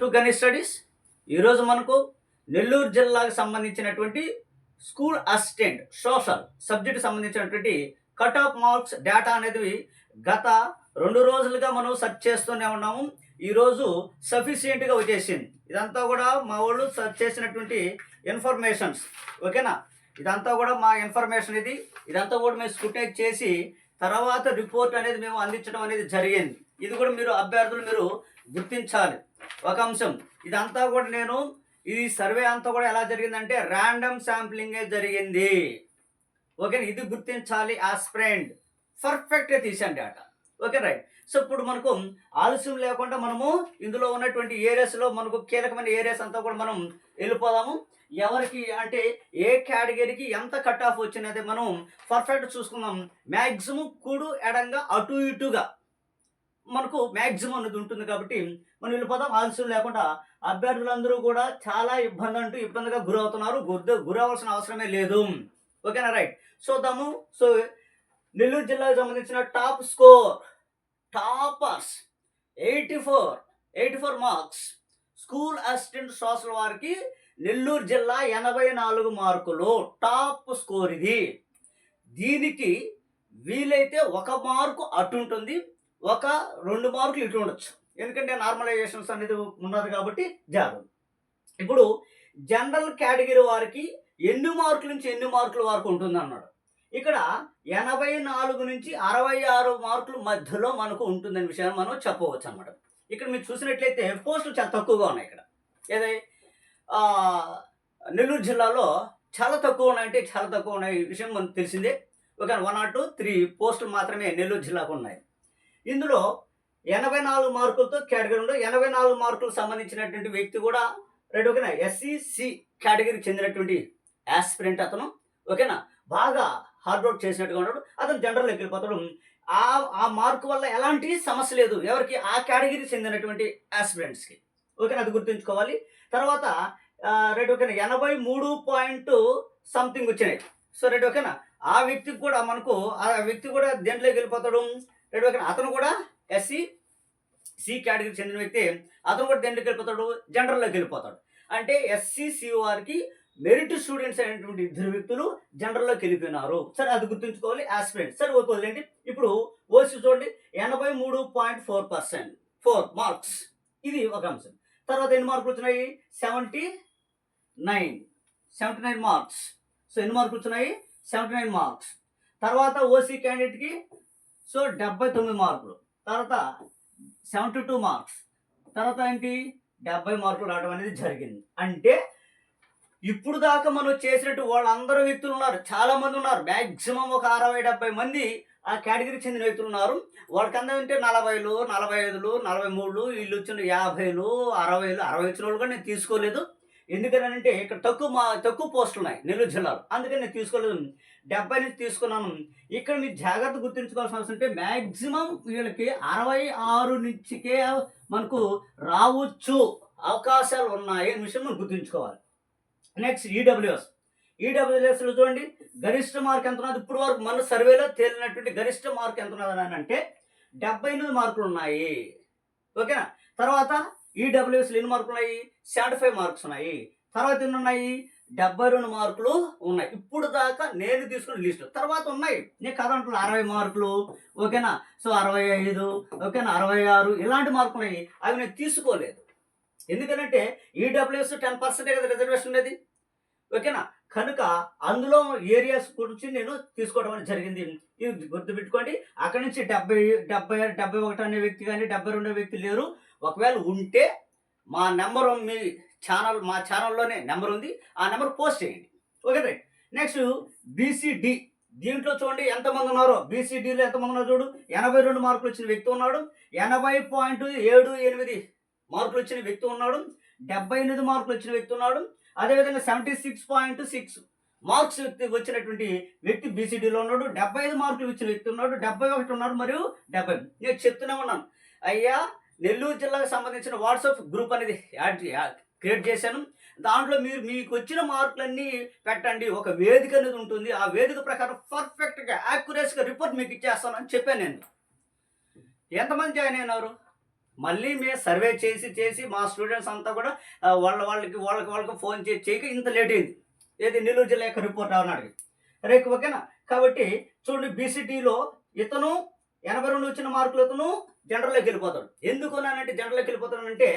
To గణి studies ఈరోజు మనకు నెల్లూరు జిల్లాకు సంబంధించినటువంటి స్కూల్ అసిస్టెంట్ సోషల్ సబ్జెక్ట్ సంబంధించినటువంటి కట్ ఆఫ్ మార్క్స్ డేటా అనేది గత రెండు రోజులుగా మనం సెర్చ్ చేస్తూనే ఉన్నాము. ఈరోజు సఫిషియెంట్గా వచ్చేసింది. ఇదంతా కూడా మా వాళ్ళు సెర్చ్ చేసినటువంటి ఇన్ఫర్మేషన్స్ ఓకేనా ఇదంతా కూడా మా ఇన్ఫర్మేషన్ ఇది. ఇదంతా కూడా మేము స్క్రూటైజ్ చేసి తర్వాత రిపోర్ట్ అనేది మేము అందించడం అనేది జరిగింది. ఇది కూడా మీరు అభ్యర్థులు మీరు గుర్తించాలి. ఒక అంశం. ఇదంతా కూడా నేను ఈ సర్వే అంతా కూడా ఎలా జరిగిందంటే ర్యాండమ్ శాంప్లింగే జరిగింది. ఓకే ఇది గుర్తించాలి ఆస్ప్రెండ్ పర్ఫెక్ట్గా తీసాను డేటా ఓకే రైట్ సో ఇప్పుడు మనకు ఆలస్యం లేకుండా మనము ఇందులో ఉన్నటువంటి ఏరియాస్లో మనకు కీలకమైన ఏరియాస్ అంతా కూడా మనం వెళ్ళిపోదాము. ఎవరికి అంటే ఏ కేటగిరీకి ఎంత కట్ ఆఫ్ వచ్చినది మనం పర్ఫెక్ట్ చూసుకుందాం. మ్యాక్సిమం కుడు ఎడంగా అటు ఇటుగా. మనకు మ్యాక్సిమం అనేది ఉంటుంది కాబట్టి మనం వెళ్ళిపోతాం ఆలస్యం లేకుండా అభ్యర్థులందరూ కూడా చాలా ఇబ్బంది అంటూ ఇబ్బందిగా గురవుతున్నారు. గుర్తు గురవలసిన అవసరమే లేదు. ఓకేనా? రైట్. చూద్దాము సో నెల్లూరు జిల్లాకు సంబంధించిన top score toppers eighty four eighty four marks school assistant social వారికి నెల్లూరు జిల్లా ఎనభై నాలుగు మార్కులు. టాప్ స్కోర్ ఇది. దీనికి వీలైతే ఒక మార్కు అటు ఉంటుంది ఒక రెండు మార్కులు ఇటు ఉండొచ్చు. ఎందుకంటే నార్మలైజేషన్స్ అనేది ఉన్నది కాబట్టి జాగ్రత్త. ఇప్పుడు జనరల్ కేటగిరీ వారికి ఎన్ని మార్కుల నుంచి ఎన్ని మార్కుల వరకు ఉంటుంది అన్నాడు ఇక్కడ ఎనభై నాలుగు నుంచి అరవై ఆరు మార్కుల మధ్యలో మనకు ఉంటుందనే విషయాన్ని మనం చెప్పవచ్చు అనమాట ఇక్కడ మీరు చూసినట్లయితే పోస్టులు చాలా తక్కువగా ఉన్నాయి ఇక్కడ. ఏదై? నెల్లూరు జిల్లాలో చాలా తక్కువ ఉన్నాయంటే చాలా తక్కువ ఉన్నాయి విషయం మనకు తెలిసిందే. ఒక వన్ ఆర్ టూ త్రీ పోస్టులు మాత్రమే నెల్లూరు జిల్లాకు ఉన్నాయి. ఇందులో ఎనభై నాలుగు మార్కులతో కేటగిరీలో ఎనభై నాలుగు మార్కులకు సంబంధించినటువంటి వ్యక్తి కూడా రైట్ ఓకేనా? ఎస్సీసీ కేటగిరీకి చెందినటువంటి యాస్పిరెంట్ అతను. ఓకేనా? బాగా హార్డ్ వర్క్ చేసినట్టుగా ఉన్నాడు. అతను జనరల్లోకి వెళ్ళిపోతాడు. ఆ ఆ మార్కు వల్ల ఎలాంటి సమస్య లేదు. ఎవరికి? ఆ కేటగిరీకి చెందినటువంటి యాస్పిరెంట్స్కి ఓకేనా? అది గుర్తుంచుకోవాలి. తర్వాత రైట్ ఓకేనా? ఎనభై మూడు పాయింట్ సంథింగ్ వచ్చినాయి. సో రైట్ ఓకేనా? ఆ వ్యక్తికి కూడా మనకు ఆ వ్యక్తి కూడా దేంట్లోకి వెళ్ళిపోతాడు? రెండు ఓకేనా అతను కూడా ఎస్సీ సి కేటగిరీకి చెందిన వ్యక్తి అతను కూడా దేంట్లోకి వెళ్ళిపోతాడు? జనరల్లోకి వెళ్ళిపోతాడు. అంటే ఎస్సీ సి వారికి మెరిట్ స్టూడెంట్స్ అయినటువంటి ఇద్దరు వ్యక్తులు జనరల్లోకి వెళ్ళిపోయినారు. సరే అది గుర్తుంచుకోవాలి ఆస్పిరెంట్ సరే ఓకే వదిలేండి ఇప్పుడు ఓసీ చూడండి ఎనభై మూడు point four percent. Four marks ఇది ఒక అంశం. తర్వాత ఎన్ని మార్కులు వచ్చినాయి? Seventy nine seventy nine marks so ఎన్ని మార్కులు వచ్చినాయి? సెవెంటీ నైన్ మార్క్స్ తర్వాత ఓసీ క్యాండిడేట్కి సో డెబ్బై తొమ్మిది మార్కులు. తర్వాత సెవెంటీ టూ మార్క్స్. తర్వాత ఏంటి? డెబ్బై మార్కులు రావడం అనేది జరిగింది. అంటే ఇప్పుడు దాకా మనం చేసినట్టు వాళ్ళందరూ వ్యక్తులు ఉన్నారు. చాలామంది ఉన్నారు. మ్యాక్సిమం ఒక అరవై డెబ్బై మంది ఆ కేటగిరీకి చెందిన వ్యక్తులు ఉన్నారు. వాళ్ళకందరూ అంటే నలభైలు నలభై ఐదులు నలభై మూడులు వీళ్ళు వచ్చిన యాభైలు అరవైలు అరవై వచ్చిన వాళ్ళు కూడా నేను తీసుకోలేదు. ఎందుకనంటే ఇక్కడ తక్కువ మా తక్కువ పోస్టులు ఉన్నాయి నెల్లూరు జిల్లాలో. అందుకని నేను తీసుకోలేదు. డెబ్బై నుంచి తీసుకున్నాను. ఇక్కడ మీరు జాగ్రత్త గుర్తుంచుకోవాల్సిన అవసరం అంటే మ్యాక్సిమం వీళ్ళకి అరవై ఆరు నుంచికే మనకు రావచ్చు అవకాశాలు ఉన్నాయి అనే విషయం మనం గుర్తుంచుకోవాలి. నెక్స్ట్ ఈడబ్ల్యూఎస్ ఈడబ్ల్యూఎస్లో చూడండి గరిష్ట మార్క్ ఎంత ఉన్నది? ఇప్పుడు వరకు మన సర్వేలో తేలినటువంటి గరిష్ట మార్క్ ఎంత ఉన్నది అని అంటే డెబ్బై ఎనిమిది మార్కులు ఉన్నాయి. ఓకేనా? తర్వాత ఈడబ్ల్యూఎస్ ఎన్ని మార్కులు ఉన్నాయి సెవెంటీ ఫైవ్ మార్క్స్ ఉన్నాయి. తర్వాత ఎన్ని ఉన్నాయి? డెబ్బై రెండు మార్కులు ఉన్నాయి. ఇప్పుడు దాకా నేను తీసుకున్న లిస్ట్. తర్వాత ఉన్నాయి. నేను కథ అంటున్నా అరవై మార్కులు ఓకేనా? సో అరవై ఐదు ఓకేనా? అరవై ఆరు ఇలాంటి మార్కులు ఉన్నాయి. అవి నేను తీసుకోలేదు. ఎందుకంటే ఈడబ్ల్యూఎస్ టెన్ పర్సెంట్ కదా రిజర్వేషన్ ఉండేది. ఓకేనా? కనుక అందులో ఏరియాస్ గురించి నేను తీసుకోవడం అనేది జరిగింది. ఇది గుర్తుపెట్టుకోండి. అక్కడి నుంచి డెబ్బై డెబ్బై డెబ్బై ఒకటి అనే వ్యక్తి కానీ డెబ్బై రెండో వ్యక్తి లేరు. ఒకవేళ ఉంటే మా నెంబర్ మీ ఛానల్ మా ఛానల్లోనే నెంబర్ ఉంది. ఆ నెంబర్ పోస్ట్ చేయండి. Okay right. Next BCD. దీంట్లో చూడండి ఎంతమంది ఉన్నారో. బీసీడీలో ఎంతమంది ఉన్నారో చూడు. ఎనభై రెండు మార్కులు వచ్చిన వ్యక్తి ఉన్నాడు. ఎనభై పాయింట్ ఏడు ఎనిమిది మార్కులు వచ్చిన వ్యక్తి ఉన్నాడు. డెబ్బై ఎనిమిది మార్కులు వచ్చిన వ్యక్తి ఉన్నాడు. అదేవిధంగా seventy six point six marks వచ్చినటువంటి వ్యక్తి బీసీడీలో ఉన్నాడు. డెబ్బై ఐదు మార్కులు ఇచ్చిన వ్యక్తి ఉన్నాడు. డెబ్బై ఒకటి ఉన్నాడు మరియు డెబ్బై. నేను చెప్తూనే ఉన్నాను. అయ్యా నెల్లూరు జిల్లాకు సంబంధించిన వాట్సాప్ గ్రూప్ అనేది యాడ్ క్రియేట్ చేశాను. దాంట్లో మీరు మీకు వచ్చిన మార్కులన్నీ పెట్టండి. ఒక వేదిక అనేది ఉంటుంది. ఆ వేదిక ప్రకారం పర్ఫెక్ట్గా యాక్యురేట్గా రిపోర్ట్ మీకు ఇచ్చేస్తాను అని చెప్పాను నేను. ఎంతమంది జాయిన్ అయినారు? మళ్ళీ మేము సర్వే చేసి చేసి మా స్టూడెంట్స్ అంతా కూడా వాళ్ళ వాళ్ళకి వాళ్ళకి వాళ్ళకి ఫోన్ చేసి చేయక ఇంత లేట్ అయింది. ఏది నెల్లూరు జిల్లా యొక్క రిపోర్ట్ అన్నాడు రేపు ఓకేనా? కాబట్టి చూడండి బీసీటీలో ఇతను ఎనభై రెండు వచ్చిన మార్కులు ఇతను జనరల్లోకి వెళ్ళిపోతాడు. ఎందుకు అంటే జనరల్లోకి వెళ్ళిపోతానంటే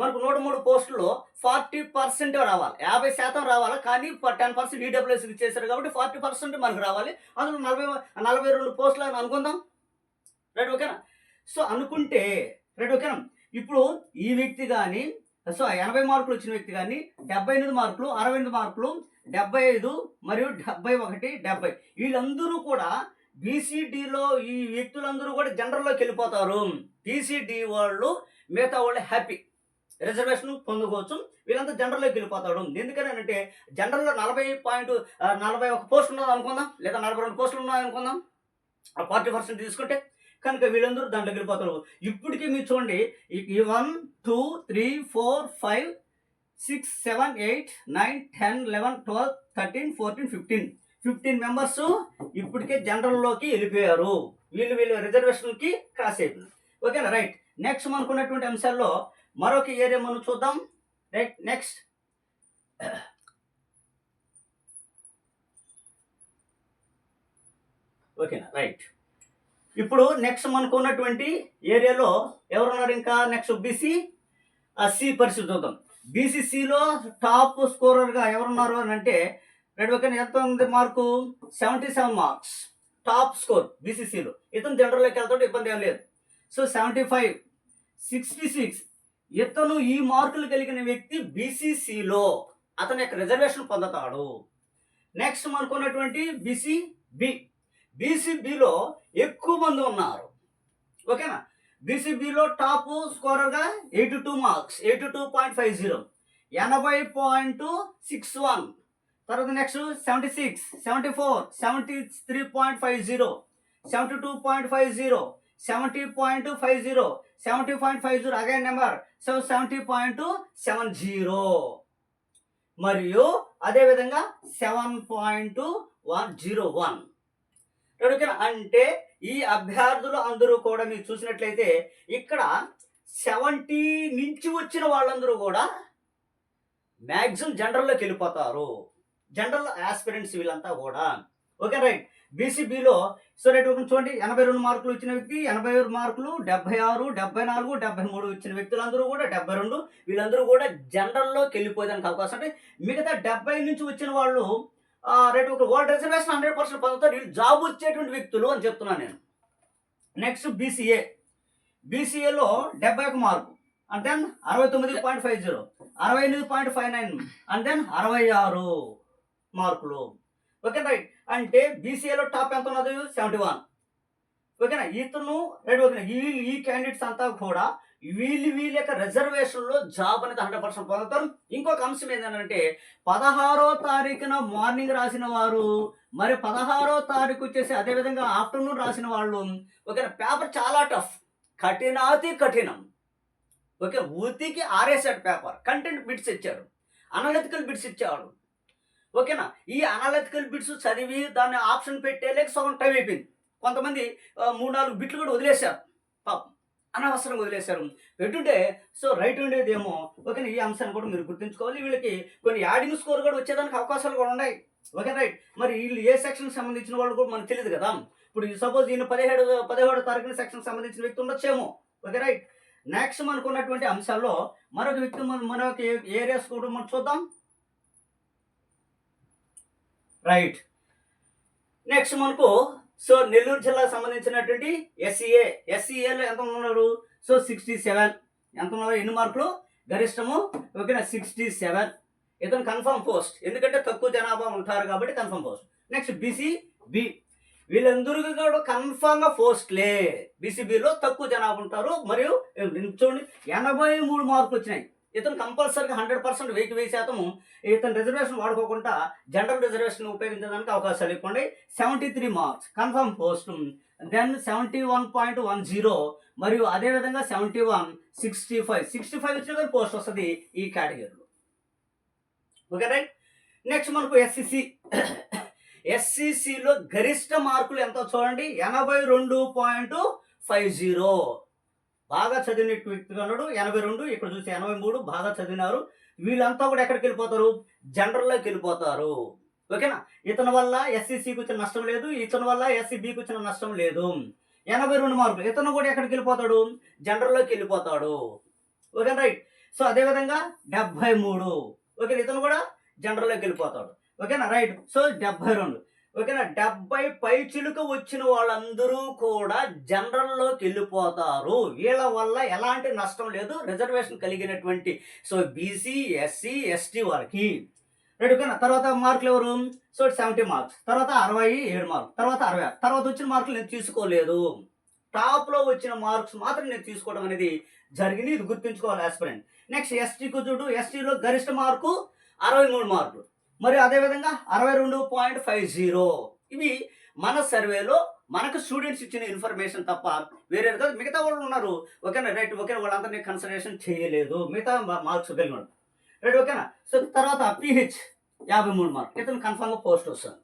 మనకు నూట మూడు పోస్టుల్లో ఫార్టీ పర్సెంట్ రావాలి. యాభై శాతం రావాలి. కానీ టెన్ పర్సెంట్ ఈడబ్ల్యూఎస్కి ఇచ్చేసారు కాబట్టి ఫార్టీ పర్సెంట్ మనకు రావాలి. అందులో నలభై నలభై రెండు పోస్టులు అని అనుకుందాం. రైట్ ఓకేనా? సో అనుకుంటే రైట్ ఓకేనా? ఇప్పుడు ఈ వ్యక్తి కానీ సో ఎనభై మార్కులు వచ్చిన వ్యక్తి కానీ డెబ్బై ఎనిమిది మార్కులు అరవై ఎనిమిది మార్కులు డెబ్బై ఐదు మరియు డెబ్బై ఒకటి డెబ్బై. వీళ్ళందరూ కూడా బీసీడీలో ఈ వ్యక్తులందరూ కూడా జనరల్లోకి వెళ్ళిపోతారు. బీసీడీ వాళ్ళు మిగతా వాళ్ళు హ్యాపీ రిజర్వేషన్ పొందుకోవచ్చు. వీళ్ళంతా జనరల్లోకి వెళ్ళిపోతాడు ఎందుకని అంటే జనరల్లో నలభై పాయింట్ నలభై ఒక పోస్ట్ ఉన్నది అనుకుందాం లేదా నలభై రెండు పోస్టులు ఉన్నాయి అనుకుందాం. ఆ ఫార్టీ పర్సెంట్ తీసుకుంటే కనుక వీళ్ళందరూ దాంట్లోకి వెళ్ళిపోతారు. ఇప్పటికీ మీరు చూడండి ఈ one two three four five six seven eight nine ten eleven twelve thirteen fourteen fifteen fifteen members ఇప్పటికే జనరల్లోకి వెళ్ళిపోయారు. వీళ్ళు వీళ్ళు రిజర్వేషన్కి క్రాస్ అయిపోయింది ఓకేనా? రైట్ నెక్స్ట్ మనకున్నటువంటి అంశాల్లో మరొక ఏరియా మనం చూద్దాం. రైట్ నెక్స్ట్ ఓకేనా? రైట్ ఇప్పుడు నెక్స్ట్ మనకు ఉన్నటువంటి ఏరియాలో ఎవరున్నారు ఇంకా? నెక్స్ట్ బీసీ సి పరిస్థితి చూద్దాం. బీసీసీలో టాప్ స్కోరర్గా ఎవరున్నారు అని అంటే రెడ్ ఓకేనా ఎంత ఉంది mark? Seventy seven marks. Top score బీసీసీలో. ఇతను జనరల్లోకి వెళ్తాడు ఇబ్బంది ఏం లేదు. So seventy five sixty six. ఇతను ఈ మార్కులు కలిగిన వ్యక్తి బీసీసీలో. అతని యొక్క రిజర్వేషన్ పొందుతాడు. నెక్స్ట్ మనకున్నటువంటి బీసీ బి బీసీబీలో ఎక్కువ మంది ఉన్నారు. ఓకేనా? బీసీబీలో top స్కోరర్గా eighty two marks eighty two point five zero. ఎనభై పాయింట్ సిక్స్ వన్. తర్వాత next seventy six seventy four seventy three point five zero seventy two point five zero seventy point five zero seventy point five zero again number so seventy point seven zero మరియు అదేవిధంగా seven point one zero one అంటే ఈ అభ్యర్థులు అందరూ కూడా మీరు చూసినట్లయితే ఇక్కడ సెవెంటీ నుంచి వచ్చిన వాళ్ళందరూ కూడా మ్యాక్సిమం జనరల్లోకి వెళ్ళిపోతారు. జనరల్ ఆస్పిరెంట్స్ వీళ్ళంతా కూడా. Okay right. బీసీబీలో సో రైట్ ఒక చూడండి. ఎనభై రెండు మార్కులు వచ్చిన వ్యక్తి ఎనభై ఆరు మార్కులు డెబ్బై ఆరు డెబ్బై నాలుగు డెబ్బై మూడు వచ్చిన వ్యక్తులందరూ కూడా డెబ్బై రెండు వీళ్ళందరూ కూడా జనరల్లోకి వెళ్ళిపోయేదానికి అవకాశం అంటే మిగతా డెబ్బై నుంచి వచ్చిన వాళ్ళు రేటు ఒక వరల్డ్ రిజర్వేషన్ హండ్రెడ్ పర్సెంట్ పొందుతారు వీళ్ళు జాబ్ వచ్చేటువంటి వ్యక్తులు అని చెప్తున్నాను నేను. Next BCA. బీసీఏలో డెబ్బై ఒక మార్కు. అండ్ దెన్ అరవై తొమ్మిది పాయింట్ ఫైవ్ జీరో. అరవై ఎనిమిది point five nine. And then అరవై ఆరు. మార్కులు. ఓకే రైట్ అంటే బీసీఏలో టాప్ ఎంత ఉన్నది? సెవెంటీ వన్ ఓకేనా ఇతను రైట్ ఓకేనా ఈ ఈ క్యాండిడేట్స్ అంతా కూడా వీళ్ళు వీళ్ళ యొక్క రిజర్వేషన్లో జాబ్ అనేది హండ్రెడ్ పర్సెంట్ పొందుతారు. ఇంకొక అంశం ఏంటంటే పదహారో తారీఖున మార్నింగ్ రాసిన వారు మరి పదహారో తారీఖు వచ్చేసి అదేవిధంగా ఆఫ్టర్నూన్ రాసిన వాళ్ళు ఓకేనా పేపర్ చాలా టఫ్ కఠినాతి కఠినం. ఓకే ఊతికి ఆరేసాడు పేపర్ కంటెంట్ బిట్స్ ఇచ్చాడు అనలిటికల్ బిట్స్ ఇచ్చాడు ఓకేనా? ఈ అనలిటికల్ బిట్స్ చదివి దాన్ని ఆప్షన్ పెట్టేలేక సగం టైం అయిపోయింది. కొంతమంది మూడు నాలుగు బిట్లు కూడా వదిలేశారు. పాపం అనవసరం వదిలేశారు. పెట్టుంటే సో రైట్ ఉండేదేమో. ఓకే ఈ అంశాన్ని కూడా మీరు గుర్తుంచుకోవాలి. వీళ్ళకి కొన్ని యాడింగ్ స్కోర్ కూడా వచ్చేదానికి అవకాశాలు కూడా ఉన్నాయి. ఓకే రైట్ మరి వీళ్ళు ఏ సెక్షన్ సంబంధించిన వాళ్ళు కూడా మనకు తెలియదు కదా? ఇప్పుడు సపోజ్ ఈయన పదిహేడు పదిహేడు తారీఖున సెక్షన్ సంబంధించిన వ్యక్తి ఉండొచ్చేమో. ఓకే రైట్ నెక్స్ట్ అనుకున్నటువంటి అంశాల్లో మరొక వ్యక్తి మన- ఏరియాస్ కూడా మనం చూద్దాం. రైట్. నెక్స్ట్ మనకు సో నెల్లూరు జిల్లాకు సంబంధించినటువంటి ఎస్సీఏ ఎస్సీఏలో ఎంత ఉన్నారు? సో సిక్స్టీ సెవెన్ ఎంత ఉన్నారు? ఎన్ని మార్కులు? గరిష్టము ఓకేనా? సిక్స్టీ సెవెన్ ఇతను కన్ఫర్మ్ పోస్ట్ ఎందుకంటే తక్కువ జనాభా ఉంటారు కాబట్టి confirm post next BC B వీళ్ళందరికీ కూడా కన్ఫామ్గా పోస్ట్లే బీసీబీలో తక్కువ జనాభా ఉంటారు. మరియు చూడండి ఎనభై మూడు మార్కులు వచ్చినాయి. ఇతను కంపల్సరీగా హండ్రెడ్ పర్సెంట్ వెయ్యి వెయ్యి శాతం ఇతను రిజర్వేషన్ వాడుకోకుండా జనరల్ రిజర్వేషన్ ఉపయోగించడానికి అవకాశాలు ఇవ్వండి. Seventy three marks. Confirm post. Then seventy one point one zero మరియు అదేవిధంగా seventy one sixty five. Sixty five వచ్చిన కానీ పోస్ట్ వస్తుంది ఈ కేటగిరీలో. Okay right? నెక్స్ట్ మనకు ఎస్సిసి ఎస్సిసిలో గరిష్ట మార్కులు ఎంతో? చూడండి. ఎనభై రెండు పాయింట్ ఫైవ్ జీరో. బాగా చదివిన వ్యక్తిగా ఉన్నాడు. ఎనభై రెండు ఇక్కడ చూసి ఎనభై మూడు బాగా చదివినారు. వీళ్ళంతా కూడా ఎక్కడికి వెళ్ళిపోతారు? జనరల్లోకి వెళ్ళిపోతారు. ఓకేనా? ఇతని వల్ల ఎస్సీసీకి వచ్చిన నష్టం లేదు. ఇతని వల్ల ఎస్సీబీకి వచ్చిన నష్టం లేదు. ఎనభై రెండు మార్కులు. ఇతను కూడా ఎక్కడికి వెళ్ళిపోతాడు? జనరల్లోకి వెళ్ళిపోతాడు. Okay right. సో అదేవిధంగా డెబ్బై మూడు. ఓకే ఇతను కూడా జనరల్లోకి వెళ్ళిపోతాడు. ఓకేనా? రైట్. సో డెబ్బై రెండు. ఓకేనా? డెబ్బై పై చిలుక వచ్చిన వాళ్ళందరూ కూడా జనరల్లోకి వెళ్ళిపోతారు వీళ్ళ వల్ల ఎలాంటి నష్టం లేదు. రిజర్వేషన్ కలిగినటువంటి సో బీసీ ఎస్సీ ఎస్టీ వారికి రైట్ ఓకేనా? తర్వాత మార్కులు ఎవరు? So seventy marks. తర్వాత అరవై ఏడు మార్కులు. తర్వాత అరవై తర్వాత వచ్చిన మార్కులు నేను తీసుకోలేదు. టాప్లో వచ్చిన మార్క్స్ మాత్రం నేను తీసుకోవడం అనేది జరిగింది. ఇది గుర్తుంచుకోవాలి ఆస్పిరెంట్. నెక్స్ట్ ఎస్టీకు చూడు. ఎస్టీలో గరిష్ట మార్కు అరవై మూడు మార్కులు. మరియు అదేవిధంగా అరవై రెండు పాయింట్ ఫైవ్ జీరో. ఇవి మన సర్వేలో మనకు స్టూడెంట్స్ ఇచ్చిన ఇన్ఫర్మేషన్ తప్ప వేరే కాదు. మిగతా వాళ్ళు ఉన్నారు. ఓకేనా? రైట్ ఓకే వాళ్ళందరినీ కన్సిడరేషన్ చేయలేదు. మిగతా మార్క్స్ కలిగి ఉన్నారు రైట్ ఓకేనా? సో తర్వాత పిహెచ్ యాభై మూడు మార్క్. ఇతను కన్ఫామ్గా పోస్ట్ వస్తుంది.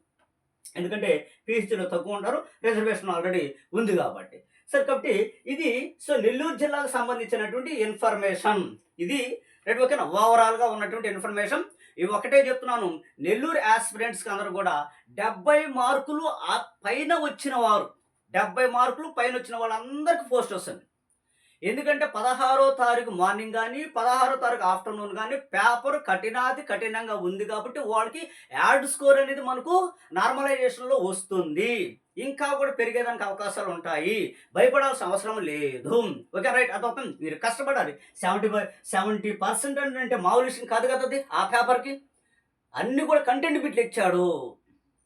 ఎందుకంటే పిహెచ్లో తక్కువ ఉంటారు. రిజర్వేషన్ ఆల్రెడీ ఉంది కాబట్టి. సరే కాబట్టి ఇది సో నెల్లూరు జిల్లాకు సంబంధించినటువంటి ఇన్ఫర్మేషన్ ఇది రైట్ ఓకేనా? ఓవరాల్గా ఉన్నటువంటి ఇన్ఫర్మేషన్ ఇవి ఒకటే చెప్తున్నాను. నెల్లూరు ఆస్పిరెంట్స్కి అందరూ కూడా డెబ్బై మార్కులు ఆ పైన వచ్చిన వారు. డెబ్బై మార్కులు పైన వచ్చిన వాళ్ళందరికీ పోస్ట్ వస్తుంది. ఎందుకంటే పదహారో తారీఖు మార్నింగ్ కానీ పదహారో తారీఖు ఆఫ్టర్నూన్ కానీ పేపర్ కఠినాతి కఠినంగా ఉంది కాబట్టి వాళ్ళకి యాడ్ స్కోర్ అనేది మనకు నార్మలైజేషన్లో వస్తుంది. ఇంకా కూడా పెరిగేదానికి అవకాశాలు ఉంటాయి. భయపడాల్సిన అవసరం లేదు. Okay right. అదొక మీరు కష్టపడాలి. సెవెంటీ సెవెంటీ పర్సెంట్ అంటే మామూలు విషయం కాదు కదా అది ఆ పేపర్కి. అన్నీ కూడా కంటెంట్ బిట్లు ఇచ్చాడు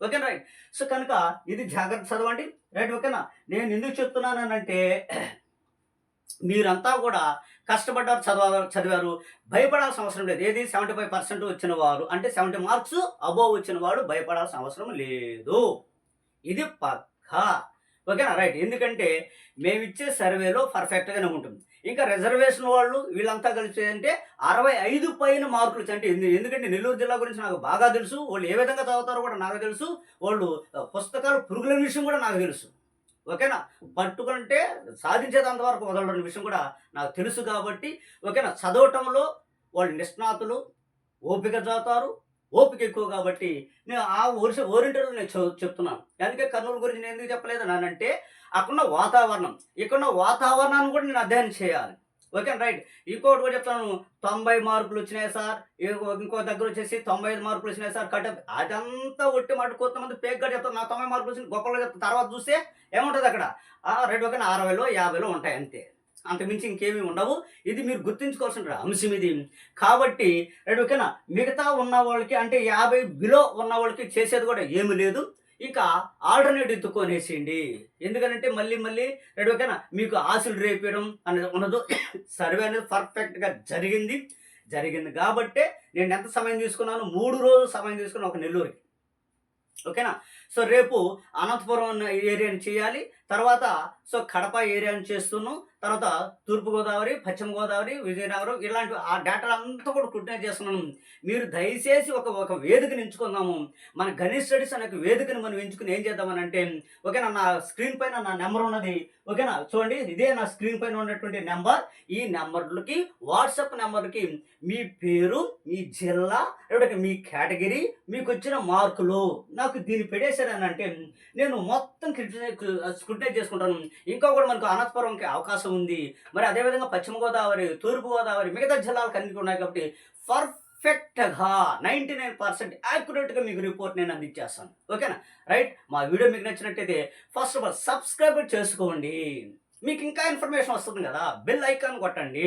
ఓకే రైట్. సో కనుక ఇది జాగ్రత్త చదవండి. రైట్ ఓకేనా? నేను ఎందుకు చెప్తున్నానంటే మీరంతా కూడా కష్టపడ్డారు చదవ చదివారు. భయపడాల్సిన అవసరం లేదు. ఏది? సెవెంటీ ఫైవ్ పర్సెంట్ వచ్చిన వారు. అంటే సెవెంటీ మార్క్స్ అబోవ్ వచ్చిన వాడు భయపడాల్సిన అవసరం లేదు. ఇది పక్కా. ఓకేనా? రైట్. ఎందుకంటే మేము ఇచ్చే సర్వేలో పర్ఫెక్ట్గానే ఉంటుంది. ఇంకా రిజర్వేషన్ వాళ్ళు వీళ్ళంతా కలిసి అంటే అరవై ఐదు పైన మార్కులు అంటే ఎందుకంటే నెల్లూరు జిల్లా గురించి నాకు బాగా తెలుసు. వాళ్ళు ఏ విధంగా చదువుతారో కూడా నాకు తెలుసు. వాళ్ళు పుస్తకాలు పురుగుల విషయం కూడా నాకు తెలుసు. ఓకేనా? పట్టుకుంటే సాధించేదంత వరకు మొదలడం విషయం కూడా నాకు తెలుసు కాబట్టి ఓకేనా? చదవటంలో వాళ్ళు నిష్ణాతులు ఓపిక చదువుతారు ఓపిక ఎక్కువ కాబట్టి నేను ఆ ఓరి ఓరింటర్లో నేను చెప్- చెప్తున్నాను. అందుకే కర్నూలు గురించి నేను ఎందుకు చెప్పలేదు నానంటే అక్కడున్న వాతావరణం ఇక్కడున్న వాతావరణాన్ని కూడా నేను అధ్యయనం చేయాలి. Okay right. ఇంకోటి కూడా చెప్తాను. తొంభై మార్కులు వచ్చినాయి సార్. ఇంకో ఇంకో దగ్గర వచ్చేసి తొంభై ఐదు మార్కులు వచ్చినాయి సార్. కట్ అదంతా ఒట్టి మటు కొంతమంది పేగ్గా చెప్తాను నా తొంభై మార్కులు వచ్చింది. గొప్పలు చెప్తాను తర్వాత చూస్తే ఏముంటుంది అక్కడ? రెండు రైట్ ఓకే అరవైలో యాభైలో ఉంటాయి అంతే. అంతకుమించి ఇంకేమీ ఉండవు. ఇది మీరు గుర్తుంచుకోవాల్సిన అంశం ఇది. కాబట్టి రైట్ ఓకేనా? మిగతా ఉన్న వాళ్ళకి అంటే యాభై బిలో ఉన్న వాళ్ళకి చేసేది కూడా ఏమీ లేదు. ఇంకా ఆల్టర్నేట్ ఎత్తుకొనేసేయండి ఎందుకంటే మళ్ళీ మళ్ళీ రైట్ ఓకేనా మీకు ఆశలు రేపడం అనేది ఉండదు సర్వే అనేది పర్ఫెక్ట్గా జరిగింది. జరిగింది కాబట్టే నేను ఎంత సమయం తీసుకున్నాను మూడు రోజులు సమయం తీసుకున్నాను ఒక నెల్లూరుకి. ఓకేనా? సో రేపు అనంతపురం అన్న ఏరియాని చేయాలి. తర్వాత సో కడప ఏరియాని చేస్తున్నాం. తర్వాత తూర్పుగోదావరి పశ్చిమ గోదావరి విజయనగరం ఇలాంటి ఆ డేటా అంతా కూడా కుట్టిన చేస్తున్నాను మీరు దయచేసి ఒక ఒక వేదికను ఎంచుకుందాము మన గణేష్ స్టడీస్ అనే ఒక వేదికని మనం ఎంచుకుని ఏం చేద్దామని అంటే ఓకేనా నా స్క్రీన్ పైన నా నెంబర్ ఉన్నది. ఓకేనా చూడండి ఇదే నా స్క్రీన్ పైన ఉన్నటువంటి నెంబర్ ఈ నెంబర్లకి వాట్సాప్ నెంబర్కి మీ పేరు మీ జిల్లా లేకపోతే మీ కేటగిరీ మీకు వచ్చిన మార్కులు. నాకు దీన్ని పెట్టేశారని అంటే నేను మొత్తం స్క్రూటైజ్ చేసుకుంటాను. ఇంకా కూడా మనకు అనంతపురంకి అవకాశం ఉంది. మరి అదేవిధంగా పశ్చిమ గోదావరి తూర్పు గోదావరి మిగతా జిల్లాలు అన్ని ఉన్నాయి కాబట్టి పర్ఫెక్ట్గా నైంటీ నైన్ పర్సెంట్ యాక్యురేట్గా మీకు రిపోర్ట్ నేను అందించేస్తాను. ఓకేనా? రైట్? మా వీడియో మీకు నచ్చినట్టయితే ఫస్ట్ ఆఫ్ ఆల్ సబ్స్క్రైబ్ చేసుకోండి. మీకు ఇంకా ఇన్ఫర్మేషన్ వస్తుంది కదా బెల్ ఐకాన్ కొట్టండి.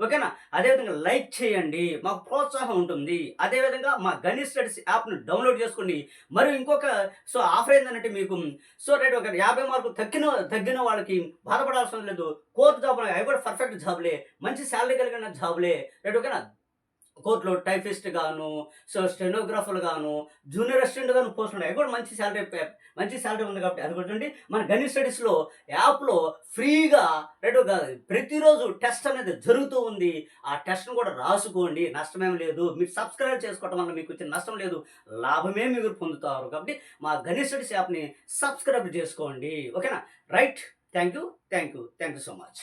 ఓకేనా? అదేవిధంగా లైక్ చేయండి మాకు ప్రోత్సాహం ఉంటుంది. అదేవిధంగా మా గణేష్ స్టడీస్ యాప్ను డౌన్లోడ్ చేసుకోండి. మరియు ఇంకొక సో ఆఫర్ ఏంటంటే మీకు సో రైట్ ఒక యాభై మార్కులు తగ్గిన తగ్గిన వాళ్ళకి బాధపడాల్సిన లేదు. కోర్టు జాబ్ అవి కూడా పర్ఫెక్ట్ జాబ్లే. మంచి శాలరీ కలిగిన జాబ్లే. రైట్ ఓకేనా? కోర్టులో టైపిస్ట్ గాను సో స్టెనోగ్రాఫర్ గాను జూనియర్ అసిస్టెంట్ గాను పోస్ట్ ఉన్నాయి. కూడా మంచి శాలరీ మంచి శాలరీ ఉంది కాబట్టి అది కూడా చూడండి. మన గణేష్ స్టడీస్లో యాప్లో ఫ్రీగా రైట్ ప్రతిరోజు టెస్ట్ అనేది జరుగుతూ ఉంది. ఆ టెస్ట్ను కూడా రాసుకోండి. నష్టమేం లేదు. మీరు సబ్స్క్రైబ్ చేసుకోవటం వల్ల మీకు వచ్చిన నష్టం లేదు. లాభమే మీరు పొందుతారు కాబట్టి మా గణేష్ స్టడీస్ యాప్ని సబ్స్క్రైబ్ చేసుకోండి. ఓకేనా? Right. Thank you thank you thank you so much.